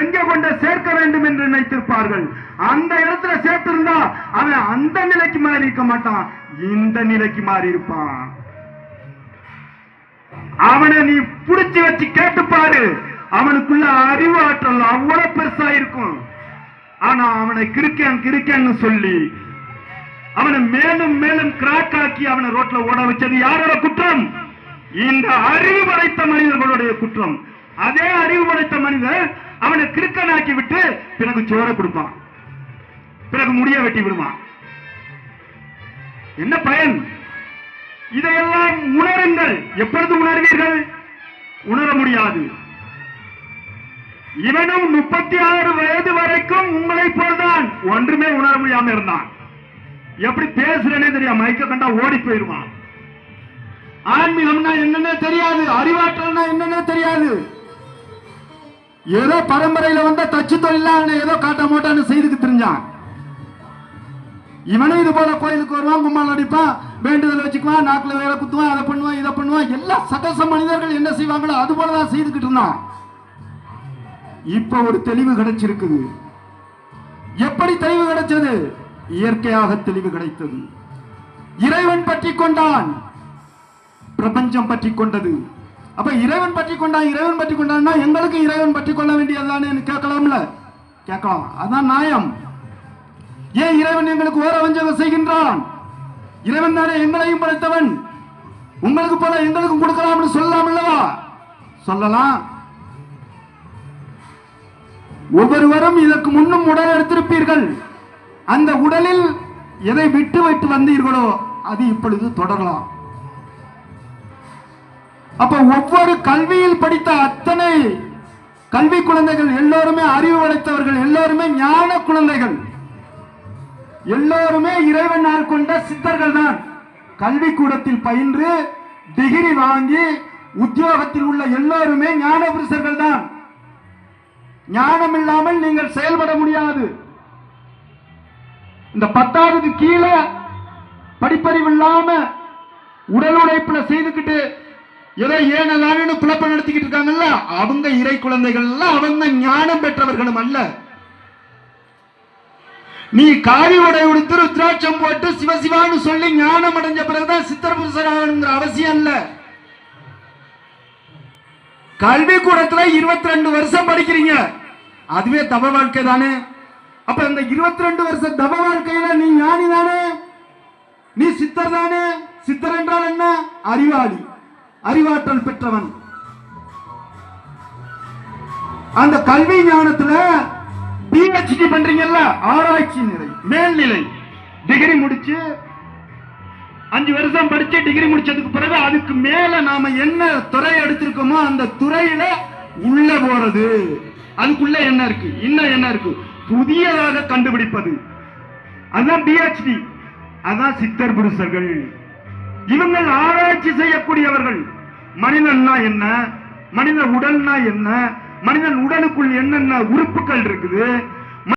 எங்கே கொண்டு சேர்க்க வேண்டும் என்று நினைத்திருப்பார்கள்? அந்த இடத்துல சேர்த்திருந்தா அவன் அந்த நிலைக்கு மாறி இருக்க மாட்டான். இந்த நிலைக்கு மாறி இருப்பான். அவனை நீ புடிச்சு வச்சு கேட்டுப்பாரு. அவனுக்குள்ள அறிவு ஆற்றல் அவ்வளவு பெருசா இருக்கும். ஆனா அவனை கிருக்கேன் கிருக்கேன்னு சொல்லி அவனை மேலும் மேலும் கிராக் ஆக்கி அவனை ரோட்ல ஓட வச்சது யாரோட குற்றம்? இந்த அறிவு படைத்த மனிதர்களுடைய குற்றம். அதே அறிவு படைத்த மனிதன் அவனை கிருக்கனாக்கி விட்டு பிறகு சோற கொடுப்பான். பிறகு முடிய வெட்டி விடுவான். என்ன பயன்? இதையெல்லாம் உணருங்கள். எப்பொழுது உணர்வீர்கள்? உணர முடியாது. இவனும் முப்பத்தி ஆறு வயது வரைக்கும் உங்களை போல்தான். ஒன்றுமே உணர முடியாம இருந்தான். எப்படி பேசுறேனே தெரியாது மைக்க கண்டா ஓடி போயிருவான் ஆன்மீகம்னா என்னன்னே தெரியாது. அறிவாற்றல்னா என்னன்னே தெரியாது. ஏதோ பரம்பரையில வந்த தச்சு தொழிலா ஏதோ காட்ட மாட்டான்னு செய்துக்கு தெரிஞ்சான். இவனும் இது போல கோயிலுக்கு வருவான் கும்மாள் அடிப்பான் வேண்டுதல் வச்சுக்குவான் நாக்குல வேலை குத்துவான் அதை பண்ணுவான் இதை பண்ணுவான். எல்லா சகச மனிதர்கள் என்ன செய்வாங்களோ அது போலதான் செய்துக்கிட்டு இருந்தான். இப்ப ஒரு தெளிவு கிடைச்சிருக்குது. எப்படி தெளிவு கிடைச்சது? இயற்கையாக தெளிவு கிடைத்தது. இறைவன் பற்றி கொண்டான். பிரபஞ்சம் பற்றி கொண்டது. அப்ப இறைவன் பற்றி கொண்டான் இறைவன் பற்றி கொண்டான்னா எங்களுக்கு இறைவன் பற்றி கொள்ள வேண்டியதுதானே கேட்கலாம்ல? கேட்கலாம். அதான் நியாயம். ஏன் இறைவன் எங்களுக்கு ஓர வஞ்சகம் செய்கின்றான்? இறைவன் தானே எங்களையும் படைத்தவன். உங்களுக்கு போல எங்களுக்கும் கொடுக்கலாம்னு சொல்லலாம் இல்லவா சொல்லலாம். ஒவ்வொருவரும் இதற்கு முன்னும் உடல் எடுத்திருப்பீர்கள். அந்த உடலில் எதை விட்டு வைத்து வந்தீர்களோ அது இப்பொழுது தொடரலாம். அப்ப ஒவ்வொரு கல்வியில் படித்த அத்தனை கல்வி குழந்தைகள் எல்லோருமே அறிவு வளைத்தவர்கள் எல்லோருமே ஞான குழந்தைகள். எல்லோருமே இறைவனால் கொண்ட சித்தர்கள் தான் கல்வி கூடத்தில் பயின்று டிகிரி வாங்கி உத்தியோகத்தில் உள்ள எல்லோருமே ஞான புருஷர்கள் தான் ஞானம் இல்லாமல் நீங்கள் செயல்பட முடியாது. இந்த பத்தாவது கீழே படிப்பறிவு இல்லாம உடல் உழைப்புல செய்துக்கிட்டு ஏதோ ஏனதானு குழப்பம் நடத்திக்கிட்டு இருக்காங்கல்ல? அவங்க இறை குழந்தைகள் எல்லாம் அவங்க ஞானம் பெற்றவர்களும் அல்ல. நீ காவி உடை உடுத்து ருத்ராட்சம் போட்டு சிவசிவான்னு சொல்லி ஞானம் அடைஞ்ச பிறகுதான் சித்திர புருஷராகணுங்கிற அவசியம் இல்ல. கல்வி கூடத்துல இருபத்தி ரெண்டு வருஷம் படிக்கிறீங்க. அதுவே தவ வாழ்க்கை தானே? அப்ப இந்த இருபத்தி ரெண்டு வருஷம் தவ வாழ்க்கையில நீ ஞானி தானே? நீ சித்தர் தானே? சித்தர் என்றால் என்ன? அறிவாளி. அறிவாற்றல் பெற்றவன். அந்த கல்வி ஞானத்துல பிஹெச்டி பண்றீங்கல்ல ஆராய்ச்சி நிலை மேல்நிலை. டிகிரி முடிச்சு அஞ்சு வருஷம் படிச்சு டிகிரி முடிச்சதுக்கு பிறகு அதுக்கு மேல நாம என்ன துறை எடுத்திருக்கோமோ அந்த துறையில உள்ள போறது. அதுக்குள்ள என்ன இருக்கு? இன்னும் என்ன இருக்கு? புதியதாக கண்டுபிடிப்பது. அதான் பிஹெச்டி அதான் சித்தர் புருஷர்கள். இவங்கள் ஆராய்ச்சி செய்யக்கூடியவர்கள். மனிதன்னா என்ன? மனித உடல்னா என்ன? மனிதன் உடலுக்குள் என்னென்ன உறுப்புகள் இருக்குது?